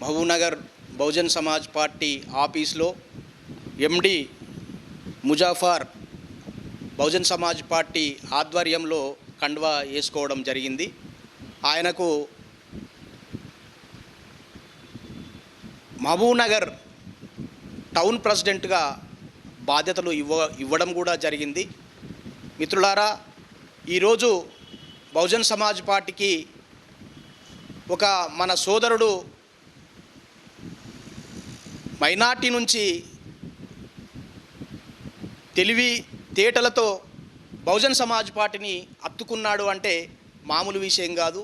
Mahabubnagar Bahujan Samaj party ఆఫీస్లో ఎండి Muzaffar Bahujan Samaj party ఆధ్వర్యంలో కండువా వేసుకోవడం జరిగింది. ఆయనకు మహబూబ్నగర్ టౌన్ ప్రెసిడెంట్గా బాధ్యతలు ఇవ్వ ఇవ్వడం కూడా జరిగింది. మిత్రులారా ఈరోజు బహుజన్ సమాజ్ పార్టీకి ఒక మన సోదరుడు మైనార్టీ నుంచి తెలివి తేటలతో బహుజన్ సమాజ్ పార్టీని అత్తుకున్నాడు అంటే మామూలు విషయం కాదు.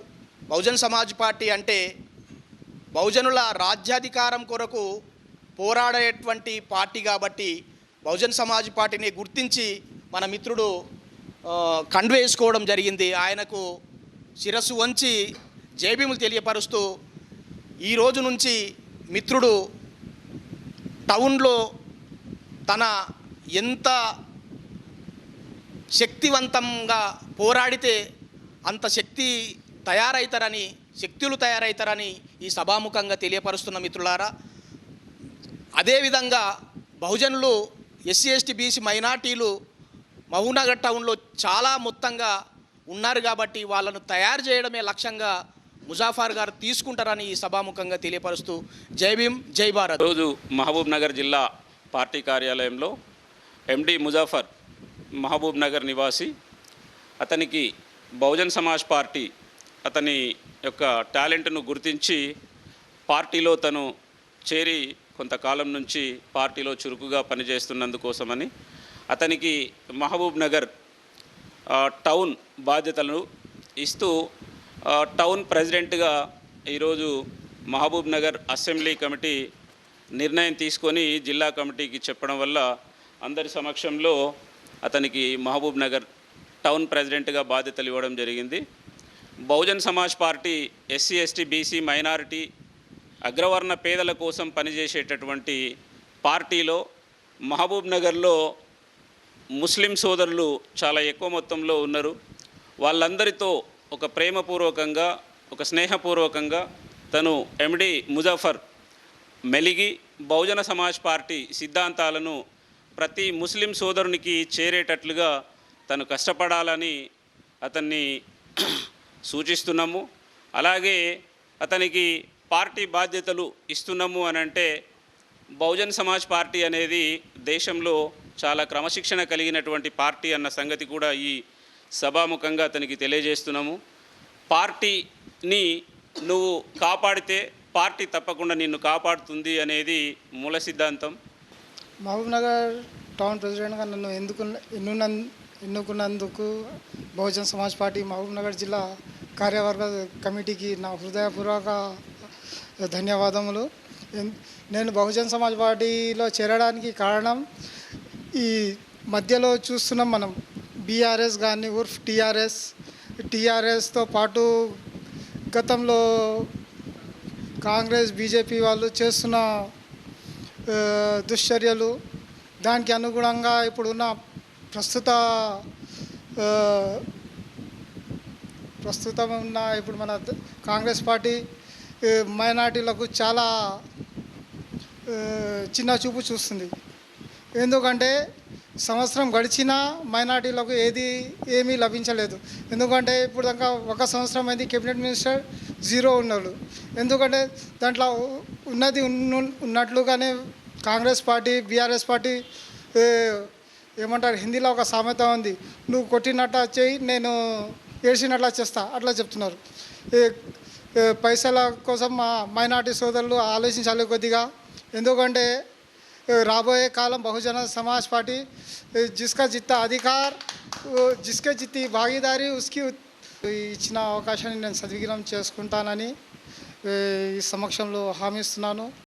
బహుజన్ సమాజ్ పార్టీ అంటే బహుజనుల రాజ్యాధికారం కొరకు పోరాడేటువంటి పార్టీ కాబట్టి బహుజన్ సమాజ్ పార్టీని గుర్తించి మన మిత్రుడు ఆ, వేసుకోవడం జరిగింది. ఆయనకు శిరస్సు వంచి జేబీములు తెలియపరుస్తూ ఈ రోజు నుంచి మిత్రుడు టౌన్లో తన ఎంత శక్తివంతంగా పోరాడితే అంత శక్తి తయారవుతారని శక్తులు తయారవుతారని ఈ సభాముఖంగా తెలియపరుస్తున్న మిత్రులారా అదేవిధంగా బహుజనులు ఎస్సీ ఎస్టీ బీసీ మైనార్టీలు మహబూబ్నగర్ టౌన్లో చాలా మొత్తంగా ఉన్నారు కాబట్టి వాళ్ళను తయారు చేయడమే లక్ష్యంగా ముజాఫర్ గారు తీసుకుంటారని ఈ సభాముఖంగా తెలియపరుస్తూ జై భీమ్ జై భారత్. రోజు మహబూబ్ నగర్ జిల్లా పార్టీ కార్యాలయంలో ఎండి ముజాఫర్ మహబూబ్ నగర్ నివాసి అతనికి బహుజన్ సమాజ్ పార్టీ అతని యొక్క టాలెంట్ను గుర్తించి పార్టీలో తను చేరి కొంతకాలం నుంచి పార్టీలో చురుకుగా పనిచేస్తున్నందుకోసమని అతనికి మహబూబ్ నగర్ టౌన్ బాధ్యతలను ఇస్తూ టౌన్ ప్రెసిడెంట్గా ఈరోజు మహబూబ్ నగర్ అసెంబ్లీ కమిటీ నిర్ణయం తీసుకొని జిల్లా కమిటీకి చెప్పడం వల్ల అందరి సమక్షంలో అతనికి మహబూబ్ నగర్ టౌన్ ప్రెసిడెంట్గా బాధ్యతలు ఇవ్వడం జరిగింది. Bahujan Samaj party SC ST BC minority అగ్రవర్ణ పేదల కోసం పనిచేసేటటువంటి పార్టీలో మహబూబ్ నగర్లో ముస్లిం సోదరులు చాలా ఎక్కువ మొత్తంలో ఉన్నారు. వాళ్ళందరితో ఒక ప్రేమపూర్వకంగా ఒక స్నేహపూర్వకంగా తను ఎండి ముజఫర్ మెలిగి బహుజన సమాజ్ పార్టీ సిద్ధాంతాలను ప్రతి ముస్లిం సోదరునికి చేరేటట్లుగా తను కష్టపడాలని అతన్ని సూచిస్తున్నాము. అలాగే అతనికి పార్టీ బాధ్యతలు ఇస్తున్నాము అని అంటే బహుజన్ సమాజ్ పార్టీ అనేది దేశంలో చాలా క్రమశిక్షణ కలిగినటువంటి పార్టీ అన్న సంగతి కూడా ఈ సభాముఖంగా అతనికి తెలియజేస్తున్నాము. పార్టీని నువ్వు కాపాడితే పార్టీ తప్పకుండా నిన్ను కాపాడుతుంది అనేది మూల సిద్ధాంతం. మహబూబ్నగర్ టౌన్ ప్రెసిడెంట్గా నన్ను ఎందుకు ఎన్నున్న ఎన్నుకున్నందుకు బహుజన్ సమాజ్ పార్టీ మహబూబ్నగర్ జిల్లా కార్యవర్గ కమిటీకి నా హృదయపూర్వక ధన్యవాదములు. నేను బహుజన్ సమాజ్ పార్టీలో చేరడానికి కారణం ఈ మధ్యలో చూస్తున్నాం మనం బీఆర్ఎస్ కానీ ఉర్ఫ్ టీఆర్ఎస్. టీఆర్ఎస్తో పాటు గతంలో కాంగ్రెస్ బీజేపీ వాళ్ళు చేస్తున్న దుశ్చర్యలు దానికి అనుగుణంగా ఇప్పుడున్న ప్రస్తుత ప్రస్తుతం ఉన్న ఇప్పుడు మన కాంగ్రెస్ పార్టీ మైనార్టీలకు చాలా చిన్న చూపు చూస్తుంది. ఎందుకంటే సంవత్సరం గడిచినా మైనార్టీలకు ఏది ఏమీ లభించలేదు. ఎందుకంటే ఇప్పుడు దాకా ఒక సంవత్సరం అయింది కేబినెట్ మినిస్టర్ జీరో ఉన్నారు ఎందుకంటే దాంట్లో ఉన్నది ఉన్నట్లుగానే కాంగ్రెస్ పార్టీ బీఆర్ఎస్ పార్టీ ఏమంటారు హిందీలో ఒక సామెత ఉంది. నువ్వు కొట్టినట్టు చేయి నేను ఏడ్చినట్లా చేస్తా. అట్లా చెప్తున్నారు. పైసల కోసం మా మైనార్టీ సోదరులు ఆలోచించాలి కొద్దిగా. ఎందుకంటే రాబోయే కాలం బహుజన సమాజ్ పార్టీ జిస్కా జిత్తా అధికార్ జిస్కే జిత్తి భాగీదారి ఉస్కి ఇచ్చిన అవకాశాన్ని నేను సద్వినం చేసుకుంటానని ఈ సమక్షంలో హామీ ఇస్తున్నాను.